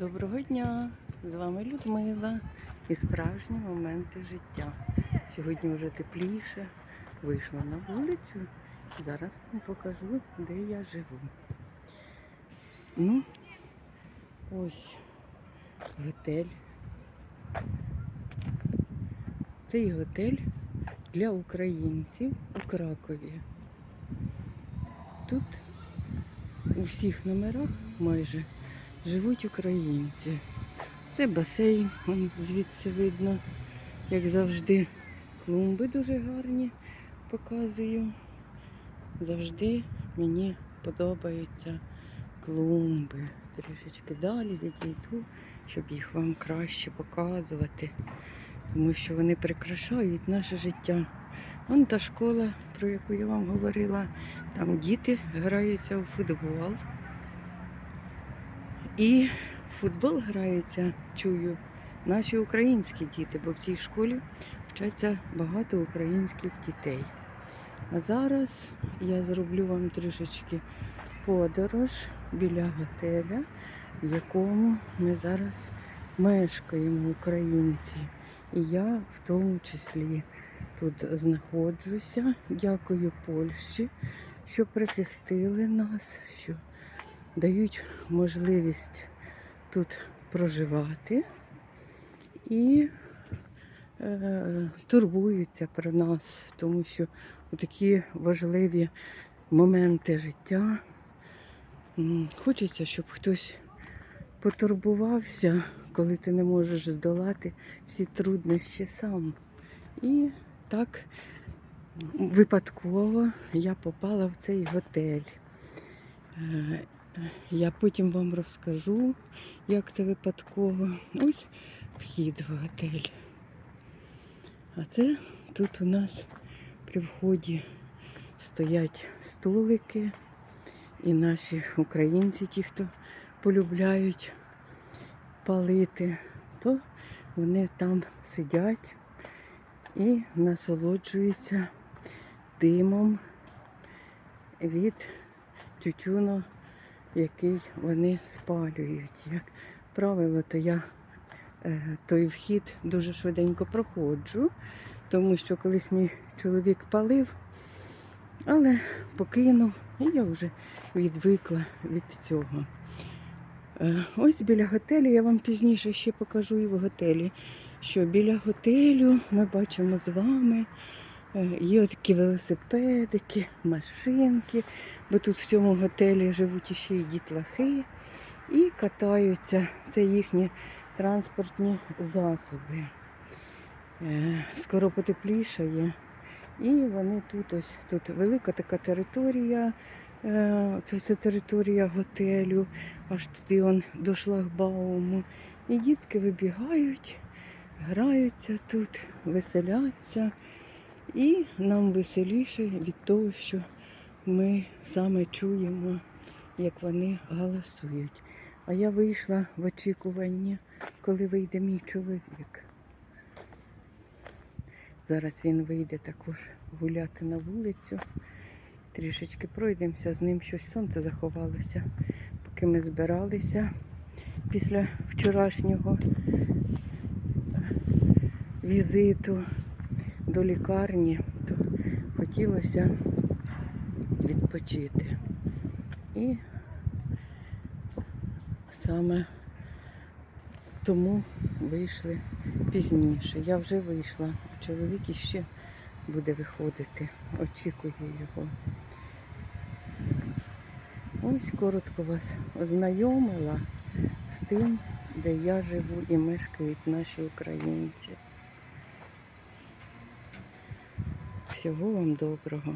Доброго дня! З вами Людмила і справжні моменти життя. Сьогодні вже тепліше. Вийшла на вулицю. Зараз вам покажу, де я живу. Ну, ось готель. Цей готель для українців у Кракові. Тут у всіх номерах майже живуть українці. Це басейн, вон звідси видно, як завжди. Клумби дуже гарні показую. Завжди мені подобаються клумби. Трішечки далі відійду, щоб їх вам краще показувати, тому що вони прикрашають наше життя. Вон та школа, про яку я вам говорила, там діти граються у футбол. І футбол граються, чую, наші українські діти, бо в цій школі вчаться багато українських дітей. А зараз я зроблю вам трішечки подорож біля готеля, в якому ми зараз мешкаємо, українці. І я в тому числі тут знаходжуся. Дякую Польщі, що прихистили нас, що дають можливість тут проживати і е, турбуються про нас, тому що у такі важливі моменти життя хочеться, щоб хтось потурбувався, коли ти не можеш здолати всі труднощі сам. І так випадково я попала в цей готель. Я потім вам розкажу, як це випадково. Ось вхід в готель. А це тут у нас при вході стоять столики. І наші українці, ті, хто полюбляють палити, то вони там сидять і насолоджуються димом від тютюну який вони спалюють. Як правило, то я е, той вхід дуже швиденько проходжу, тому що колись мій чоловік палив, але покинув, і я вже відвикла від цього. Е, Ось біля готелю, я вам пізніше ще покажу і в готелі, що біля готелю ми бачимо з вами. Е, Є такі велосипедики, машинки, бо тут в цьому готелі живуть іще й дітлахи і катаються. Це їхні транспортні засоби. Е, Скоро потеплішає. І вони тут ось тут велика така територія. е, Це все територія готелю, аж туди он до шлагбауму. І дітки вибігають, граються тут, веселяться. І нам веселіше від того, що ми саме чуємо, як вони галасують. А я вийшла в очікування, коли вийде мій чоловік. Зараз він вийде також гуляти на вулицю. Трішечки пройдемося, з ним щось сонце заховалося, поки ми збиралися після вчорашнього візиту до лікарні, то хотілося відпочити. І саме тому вийшли пізніше. Я вже вийшла, чоловік іще буде виходити. Очікую його. Ось коротко вас ознайомила з тим, де я живу і мешкають наші українці. Всього вам доброго.